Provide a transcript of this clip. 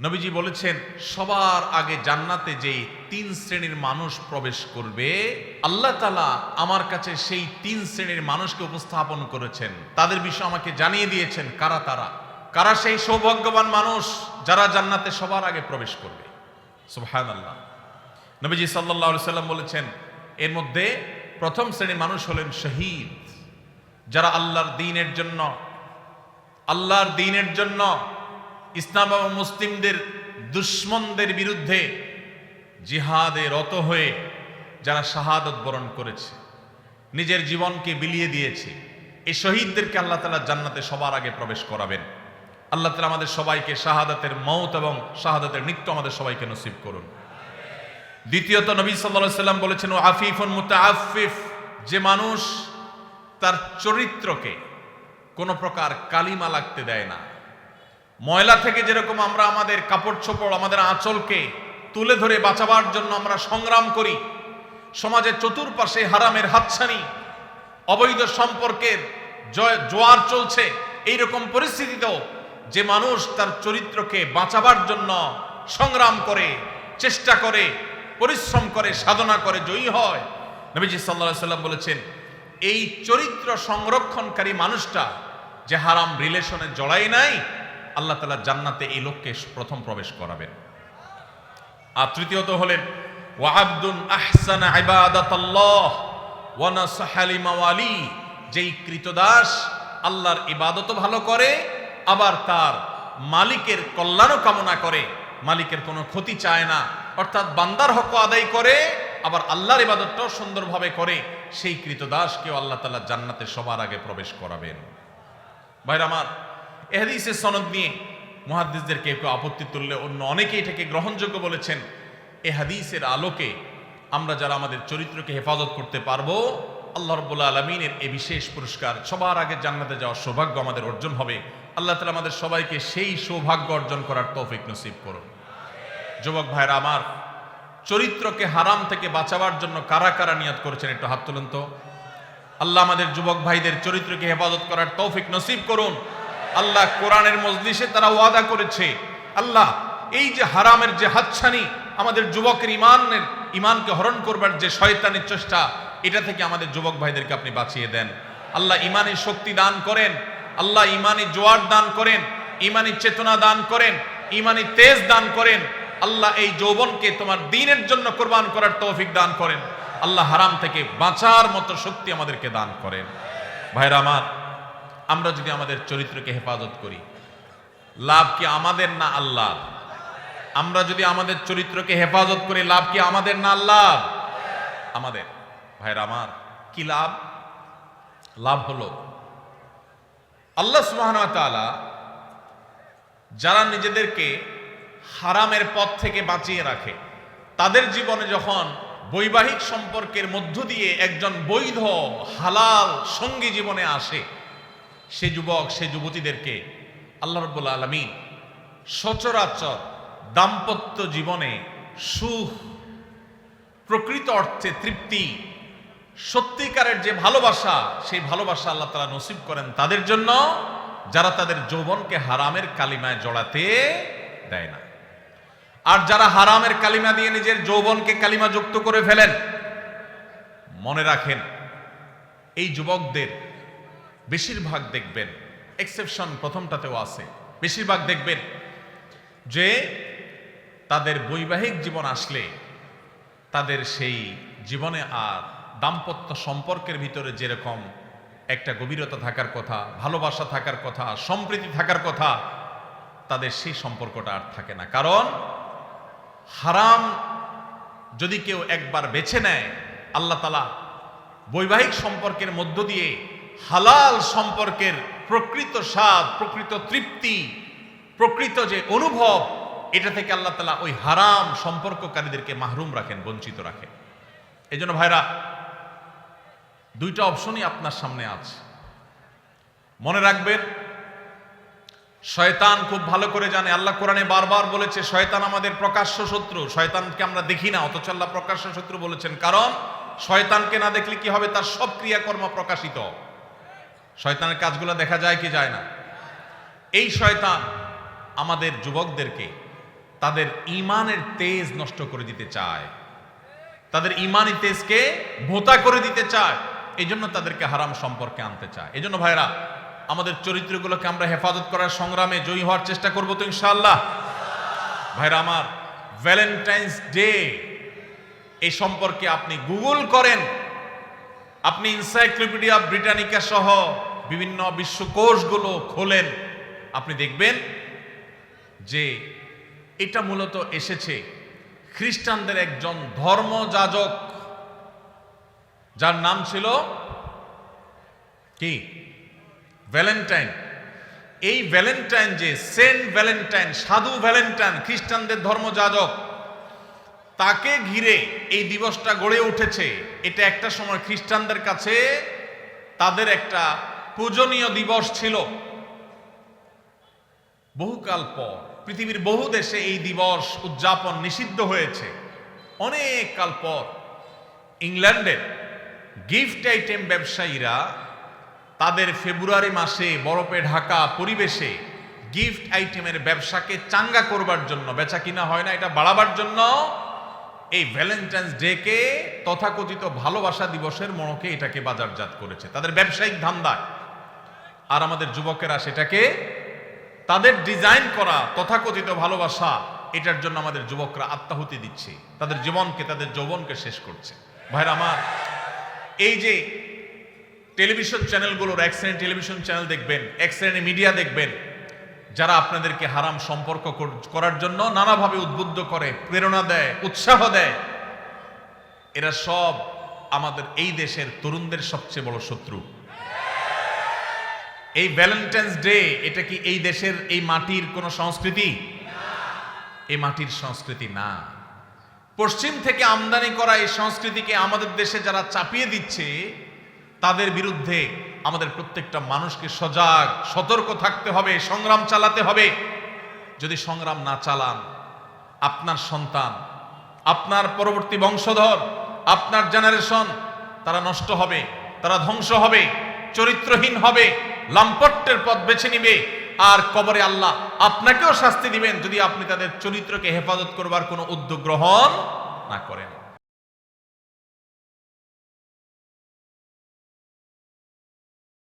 নবীজি বলেছেন, সবার আগে জান্নাতে যেই তিন শ্রেণির মানুষ প্রবেশ করবে, আল্লাহ তালা আমার কাছে সেই তিন শ্রেণির মানুষকে উপস্থাপন করেছেন। তাদের বিষয় আমাকে জানিয়ে দিয়েছেন, কারা তারা? কারা সেই সৌভাগ্যবান মানুষ যারা জান্নাতে সবার আগে প্রবেশ করবে? সুবহান আল্লাহ নবীজি সাল্লাহ সাল্লাম বলেছেন, এর মধ্যে প্রথম শ্রেণির মানুষ হলেন শহীদ, যারা আল্লাহর দিনের জন্য, আল্লাহর দিনের জন্য ইসলাম এবং মুসলিমদের দুশ্মনদের বিরুদ্ধে জিহাদে রত হয়ে যারা শাহাদত বরণ করেছে, নিজের জীবনকে বিলিয়ে দিয়েছে এই শহীদদেরকে আল্লাহ তালা জান্নাতে সবার আগে প্রবেশ করাবেন। আল্লাহ তালা আমাদের সবাইকে শাহাদাতের মৌত এবং শাহাদাতের নিত্য আমাদের সবাইকে নসিব করুন। দ্বিতীয়ত নবী সাল্লাহ সাল্লাম বলেছেন, ও আফিফুন মুতাআফিফ যে মানুষ তার চরিত্রকে কোনো প্রকার কালিমা লাগতে দেয় না। ময়লা থেকে যেরকম আমরা আমাদের কাপড় চোপড় আমাদের আঁচলকে তুলে ধরে বাঁচাবার জন্য আমরা সংগ্রাম করি, সমাজের চতুর্পাশে হারামের হাতছানি, অবৈধ সম্পর্কের জয়, জোয়ার চলছে এই রকম পরিস্থিতিতেও যে মানুষ তার চরিত্রকে বাঁচাবার জন্য সংগ্রাম করে, চেষ্টা করে, পরিশ্রম করে, সাধনা করে, জয়ী হয়। নবীজি সাল্লাহ সাল্লাম বলেছেন, এই চরিত্র সংরক্ষণকারী মানুষটা যে হারাম রিলেশনে জড়াই নাই আল্লাহ তালা জান্নাতে এই লোককে প্রথম প্রবেশ করাবেন। আর তৃতীয়ত হলেন ওয়াহাবদুন আহসান ইবাদাতাল্লাহ, ওয়া নাসাহা লিমাওয়ালি। যেই কৃতদাস আল্লাহর ইবাদতও ভালো করে, আবার তার মালিকের কল্যাণও কামনা করে। মালিকের কোনো ক্ষতি চায় না। অর্থাৎ বান্দার হক আদায় করে, আবার আল্লাহর ইবাদতটাও সুন্দরভাবে করে। সেই কৃতদাসকেও আল্লাহ তাআলা জান্নাতে সবার আগে প্রবেশ করাবেন। ভাইরা আমার এহাদিসের সনদ নিয়ে মহাদ্দিসদের কেউ কেউ আপত্তি তুললে অন্য অনেকেই এটাকে গ্রহণযোগ্য বলেছেন। এ হাদিসের আলোকে আমরা যারা আমাদের চরিত্রকে হেফাজত করতে পারব, আল্লাহ রব্বুল্লা আলমিনের এই বিশেষ পুরস্কার সবার আগে জান্নাতে যাওয়ার সৌভাগ্য আমাদের অর্জন হবে। আল্লাহ তালা আমাদের সবাইকে সেই সৌভাগ্য অর্জন করার তৌফিক নসিব করুন। যুবক ভাইরা আমার, চরিত্রকে হারাম থেকে বাঁচাবার জন্য কারা কারা নিয়াত করেছেন একটু হাত তুলন্ত আল্লাহ আমাদের যুবক ভাইদের চরিত্রকে হেফাজত করার তৌফিক নসিব করুন। আল্লাহ কোরআনের মজলিসে তারা ওয়াদা করেছে, আল্লাহ, এই যে হারামের যে হাতছানি আমাদের যুবকের ইমানের, ইমানকে হরণ করবার যে শয়তানের চেষ্টা, এটা থেকে আমাদের যুবক ভাইদেরকে আপনি বাঁচিয়ে দেন। আল্লাহ ইমানি শক্তি দান করেন, আল্লাহ ইমানে জোয়ার দান করেন, ইমানি চেতনা দান করেন, ইমানি তেজ দান করেন, আল্লাহ এই যৌবনকে তোমার দিনের জন্য কোরবান করার তৌফিক দান করেন, আল্লাহ হারাম থেকে বাঁচার মতো শক্তি আমাদেরকে দান করেন। ভাইরা আমার আমরা যদি আমাদের চরিত্রকে হেফাজত করি, লাভ কি আমাদের না আল্লাহ? আমরা যদি আমাদের চরিত্রকে হেফাজত করি, লাভ কি আমাদের না আল্লাহ? আমাদের। ভাইরা আমার, কি লাভ? লাভ হলো, আল্লাহ তাআলা যারা নিজেদেরকে হারামের পথ থেকে বাঁচিয়ে রাখে, তাদের জীবনে যখন বৈবাহিক সম্পর্কের মধ্য দিয়ে একজন বৈধ, হালাল সঙ্গী জীবনে আসে সে যুবক, সে যুবতীদেরকে আল্লাহ রব্বুল আলমিন সচরাচর দাম্পত্য জীবনে সুখ, প্রকৃত অর্থে তৃপ্তি, সত্যিকারের যে ভালোবাসা, সেই ভালোবাসা আল্লাহ তালা নসিব করেন তাদের জন্য, যারা তাদের যৌবনকে হারামের কালিমায় জড়াতে দেয় না। আর যারা হারামের কালিমা দিয়ে নিজের যৌবনকে কালিমা যুক্ত করে ফেলেন, মনে রাখেন, এই যুবকদের বেশিরভাগ দেখবেন এক্সেপশন প্রথমটাতেও আছে, বেশিরভাগ দেখবেন যে তাদের বৈবাহিক জীবন আসলে তাদের সেই জীবনে আর দাম্পত্য সম্পর্কের ভিতরে যেরকম একটা গভীরতা থাকার কথা, ভালোবাসা থাকার কথা, সম্প্রীতি থাকার কথা, তাদের সেই সম্পর্কটা আর থাকে না। কারণ হারাম যদি কেউ একবার বেছে নেয়, আল্লাহ তালা বৈবাহিক সম্পর্কের মধ্য দিয়ে হালাল সম্পর্কের প্রকৃত স্বাদ, প্রকৃত তৃপ্তি, প্রকৃত যে অনুভব, এটা থেকে আল্লাহ তালা ওই হারাম সম্পর্ককারীদেরকে মাহরুম রাখেন, বঞ্চিত রাখেন। এই জন্য ভাইরা, দুইটা অপশনই আপনার সামনে আছে। মনে রাখবেন, শয়তান খুব ভালো করে জানে। আল্লাহ কোরআনে বারবার বলেছে, শয়তান আমাদের প্রকাশ্য শত্রু। শয়তানকে আমরা দেখি না, অথচ আল্লাহ প্রকাশ্য শত্রু বলেছেন। কারণ, শয়তানকে না দেখলে কি হবে? তার সব ক্রিয়াকর্ম প্রকাশিত শয়তানের কাজগুলো দেখা যায় কি যায় না? এই শয়তান আমাদের যুবকদেরকে তাদের ইমানের তেজ নষ্ট করে দিতে চায়। তাদের ইমানি তেজকে ভোতা করে দিতে চায়। এই জন্য তাদেরকে হারাম সম্পর্কে আনতে চায়। এই জন্য ভাইরা আমাদের চরিত্রগুলোকে আমরা হেফাজত করার সংগ্রামে জয়ী হওয়ার চেষ্টা করব তো ইনশাআল্লাহ। ভাইরা আমার ভ্যালেন্টাইন্স ডে এই সম্পর্কে আপনি গুগল করেন। আপনি ইনসাইক্লোপিডিয়া ব্রিটানিকা সহ বিভিন্ন বিশ্বকোষগুলো খোলেন, আপনি দেখবেন যে এটা মূলত এসেছে খ্রিস্টানদের একজন ধর্মযাজক, যার নাম ছিল কি? ভ্যালেন্টাইন এই ভ্যালেন্টাইন যে সেন্ট ভ্যালেন্টাইন সাধু ভ্যালেন্টাইন খ্রিস্টানদের ধর্মযাজক তাকে ঘিরে এই দিবসটা গড়ে উঠেছে। এটা একটা সময় খ্রিস্টানদের কাছে তাদের একটা পূজনীয় দিবস ছিল। বহুকাল পর পৃথিবীর বহু দেশে এই দিবস উদযাপন নিষিদ্ধ হয়েছে। অনেক কাল পর ইংল্যান্ডের গিফট আইটেম ব্যবসায়ীরা তাদের ফেব্রুয়ারি মাসে বরফে ঢাকা পরিবেশে গিফট আইটেমের ব্যবসাকে চাঙ্গা করবার জন্য, বেচা কিনা হয় না, এটা বাড়াবার জন্য এই ভ্যালেন্টাইন্স ডেকে তথাকথিত ভালোবাসা দিবসের মনকে এটাকে বাজারজাত করেছে। তাদের ব্যবসায়িক ধান্দায়। আর আমাদের যুবকেরা সেটাকে তাদের ডিজাইন করা, তথাকথিত ভালোবাসা, এটার জন্য আমাদের যুবকরা আত্মাহুতি দিচ্ছে। তাদের জীবনকে, তাদের যৌবনকে শেষ করছে। ভাইরা আমার, এই যে টেলিভিশন চ্যানেলগুলোর, এক টেলিভিশন চ্যানেল দেখবেন, এক মিডিয়া দেখবেন যারা আপনাদেরকে হারাম সম্পর্ক করার জন্য নানাভাবে উদ্বুদ্ধ করে, প্রেরণা দেয়, উৎসাহ দেয়, এরা সব আমাদের এই দেশের তরুণদের সবচেয়ে বড় শত্রু। এই ভ্যালেন্টাইন্স ডে এটা কি এই দেশের এই মাটির কোনো সংস্কৃতি? এই মাটির সংস্কৃতি না। পশ্চিম থেকে আমদানি করা এই সংস্কৃতিকে আমাদের দেশে যারা চাপিয়ে দিচ্ছে তাদের বিরুদ্ধে আমাদের প্রত্যেকটা মানুষকে সজাগ, সতর্ক থাকতে হবে, সংগ্রাম চালাতে হবে। যদি সংগ্রাম না চালান, আপনার সন্তান, আপনার পরবর্তী বংশধর, আপনার জেনারেশন তারা নষ্ট হবে, তারা ধ্বংস হবে, চরিত্রহীন হবে, লাম্পট্যের পথ বেছে নিবে, আর কবরে আল্লাহ আপনাকেও শাস্তি দিবেন যদি আপনি তাদের চরিত্রকে হেফাজত করবার কোনো উদ্যোগ গ্রহণ না করেন।